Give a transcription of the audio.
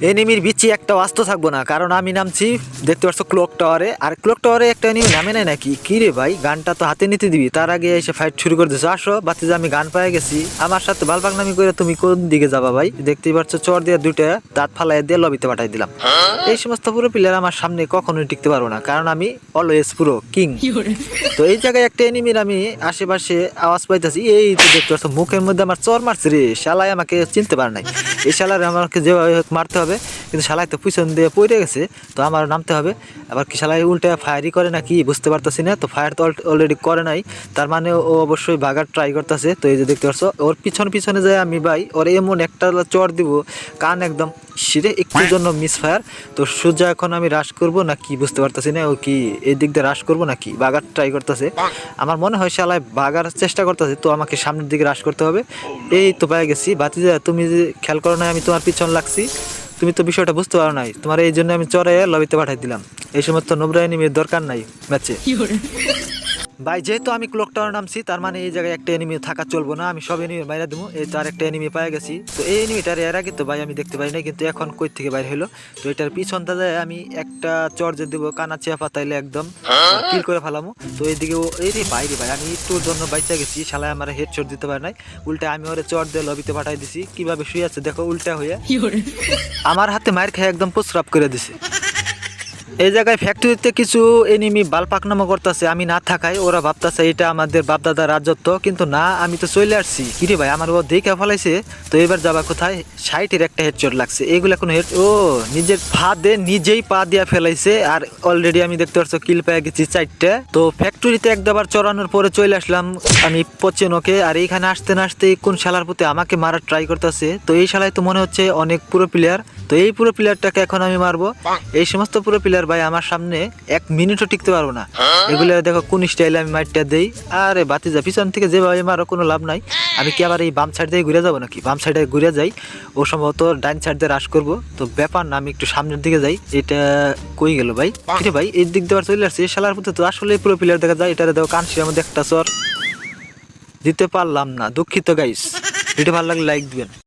এনিমির বিচি একটা অস্ত থাকব না কারণ আমি নামছি দেখতে পাচ্ছ ক্লক টাওয়ারে আর ক্লক টাওয়ারে একটা এনিমি নামে নাই নাকি? কি রে ভাই গানটা তো হাতে নিতে দিবি। তার আগে এসে ফাইট শুরু করে দিছো। আসো বাতি আমি গান পেয়ে গেছি। আমার সাথে বালপাক নামি করে তুমি কোন দিকে যাবা ভাই? দেখতেই পাচ্ছ চর দিয়ে দুইটা দাঁত ফালাই দিয়ে লবিতে পাঠাই দিলাম। এই সমস্ত পুরো প্লেয়ার আমার সামনে কখনোই টিকতে পারব না কারণ আমি অলওয়েজ পুরো কিং তো এই জায়গায় একটা এনিমির আমি আশেপাশে আওয়াজ পাইতেছি। এই তো দেখতে পাচ্ছ মুখের মধ্যে আমার চর মারছে রে। শালাই আমাকে চিনতে পারে নাই। এই আমাকে যেভাবে মারতে হবে। কিন্তু শালাই তো পিছন দিয়ে পড়ে গেছে তো আমার নামতে হবে। আবার কি শালাই উল্টে ফায়ারই করে না কি বুঝতে পারতেছি না তো ফায়ার তো অলরেডি করে নাই। তার মানে ও অবশ্যই ভাগার ট্রাই করতেছে তো এই যে দেখতে পাচ্ছ ওর পিছন পিছনে যায় আমি ভাই ওর এমন একটা চর দিব কান একদম সিরে একটু জন্য মিস ফায়ার তো সূর্য এখন আমি রাশ করব না কি বুঝতে পারতেছি না ও কি এই দিক দিয়ে রাশ করব না কি বাগার ট্রাই করতেছে আমার মনে হয় শালায় বাগার চেষ্টা করতেছে তো আমাকে সামনের দিকে রাশ করতে হবে। এই তো পেয়ে গেছি বাতিজা তুমি যে খেয়াল করো না আমি তোমার পিছন লাগছি। তুমি তো বিষয়টা বুঝতে পারো নাই। তোমার এই জন্য আমি চরে লবিতে পাঠাই দিলাম। এই সমস্ত নোবরাই মেয়ের দরকার নাই। ম্যাচে ভাই যেহেতু আমি ক্লক টাওয়ার নামছি তার মানে এই জায়গায় একটা এনিমি থাকা চলবো না। আমি সব এনিমি বাইরে দেবো এই তো আরেকটা এনিমি পাই গেছি। তো এই এনিমিটার এর আগে তো ভাই আমি দেখতে পাই না কিন্তু এখন কই থেকে বাইরে হলো তো এটার পিছনটা যায় আমি একটা চর্জে দেবো কানা চেয়া পাতাইলে একদম কিল করে ফেলামো। তো এইদিকে ও এই রে বাইরে ভাই আমি একটুর জন্য বাইচা গেছি। শালায় আমার হেড শট দিতে পারে নাই। উল্টা আমি ওরে চর দিয়ে লবিতে পাঠাই দিছি। কীভাবে শুয়ে আছে দেখো উল্টা হয়ে আমার হাতে মায়ের খেয়ে একদম প্রস্রাব করে দিছে। এই জায়গায় ফ্যাক্টরিতে কিছু এনিমি বালপাকনামা করতেছে আমি না থাকায় ওরা ভাবতেছে এটা আমাদের বাপদাদা রাজত্ব কিন্তু না আমি তো চলে আসছি। কিরে ভাই আমার ও দেখে ফেলাইছে তো এবার যাবা কোথায়? সাইটের একটা হেডচট লাগছে। এগুলো কোনো হেড ও নিজের ফাঁদে নিজেই পা দিয়া ফেলাইছে আর অলরেডি আমি দেখতে পাচ্ছ কিল পেয়ে গেছি চারটে। তো ফ্যাক্টরিতে একবার চড়ানোর পরে চলে আসলাম আমি পচেনকে আর এইখানে আসতে না আসতে কোন শালার প্রতি আমাকে মারার ট্রাই করতেছে? তো এই শালায় তো মনে হচ্ছে অনেক পুরো প্লেয়ার তো এই পুরো প্লেয়ারটাকে এখন আমি মারবো। এই সমস্ত পুরো প্লেয়ার ভাই আমার সামনে এক মিনিটও টিকতে পারব না। এগুলো দেখো, কোন স্টাইলে আমি মাইটটা দেই? আরে বাতি যা পিছন থেকে যেভাবে মারো, কোনো লাভ নাই। আমি কি আবার এই বাম সাইড দিয়ে ঘুরে যাব নাকি? বাম সাইডে ঘুরে যাই, ও সম্ভবত ডাইন সাইড দিয়ে রাশ করব। তো ব্যাপার না, আমি একটু সামনের দিকে যাই। এটা কই গেল ভাই? কিরে ভাই, এই দিক দিয়ে চলে আসছে? শালার মধ্যে তো আসলে পুরো প্লেয়ার দেখা যায়। এটা দেখো কানসির মধ্যে একটা চর। দিতে পারলাম না। দুঃখিত গাইস ভিডিও ভালো লাগলে লাইক দিবেন।